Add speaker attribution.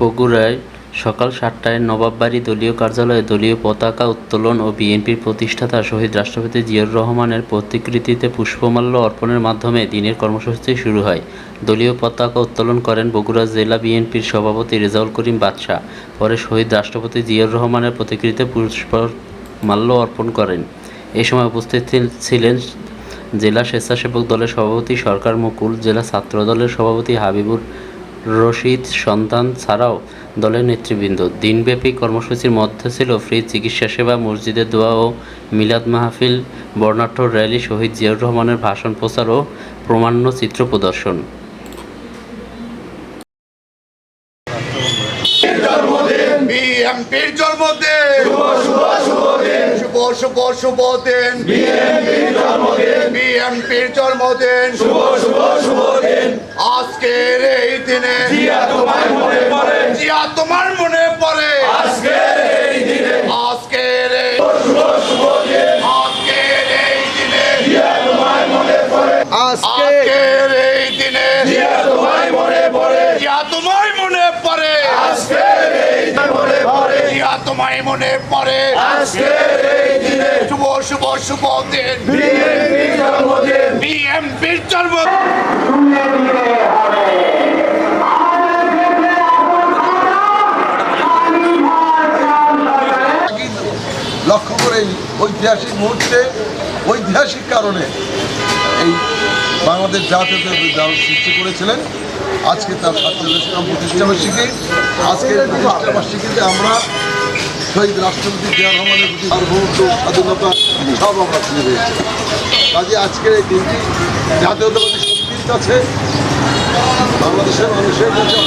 Speaker 1: বগুড়ায় সকাল সাতটায় নবাববাড়ি দলীয় কার্যালয়ে দলীয় পতাকা উত্তোলন ও বিএনপির প্রতিষ্ঠাতা শহীদ রাষ্ট্রপতি জিয়াউর রহমানের প্রতিকৃতিতে পুষ্পমাল্য অর্পণের মাধ্যমে দিনের কর্মসূচি শুরু হয় দলীয় পতাকা উত্তোলন করেন বগুড়া জেলা বিএনপির সভাপতি রেজাউল করিম বাদশাহ পরে শহীদ রাষ্ট্রপতি জিয়াউর রহমানের প্রতিকৃতিতে পুষ্পমাল্য অর্পণ করেন এ সময় উপস্থিত ছিলেন জেলা স্বেচ্ছাসেবক দলের সভাপতি সরকার মুকুল জেলা ছাত্র দলের সভাপতি হাবিবুর রশিদ সন্তান ছাড়াও দলের নেতৃবৃন্দ দিনব্যাপী কর্মসূচির মধ্যে ছিল ফ্রি চিকিৎসা সেবা মসজিদে দোয়া ও মিলাদ মাহফিল বর্ণাঢ্য র্যালি শহীদ জিয়াউর রহমানের ভাষণ প্রচার ও প্রমাণ্য চিত্র প্রদর্শন
Speaker 2: শুভ শুভ শুভ দিন বিএমপির জন্মদিন বিএমপির জন্মদিন শুভ শুভ শুভ তোমায় মনে পড়ে আজকের এই দিনে শুভ শুভ শুভ দিন বিএমপির জন্মদিন বিএমপির জন্মদিন
Speaker 3: হ্যাঁ, লক্ষ্য করে এই ঐতিহাসিক মুহূর্তে ঐতিহাসিক কারণে এই বাংলাদেশ জাতীয় দল সৃষ্টি করেছিলেন আজকে তার সাতচল্লিশতম প্রতিষ্ঠা বার্ষিকী আজকে প্রতিষ্ঠা বার্ষিকীতে আমরা শহীদ রাষ্ট্রপতি জিয়া রহমানের প্রতি সার্বভৌমত্ব স্বাধীনতা সব আমরা ফিরে পেয়েছি কাজে আজকের এই দিনটি জাতীয়তাবাদী শক্তির কাছে বাংলাদেশের মানুষের কাছে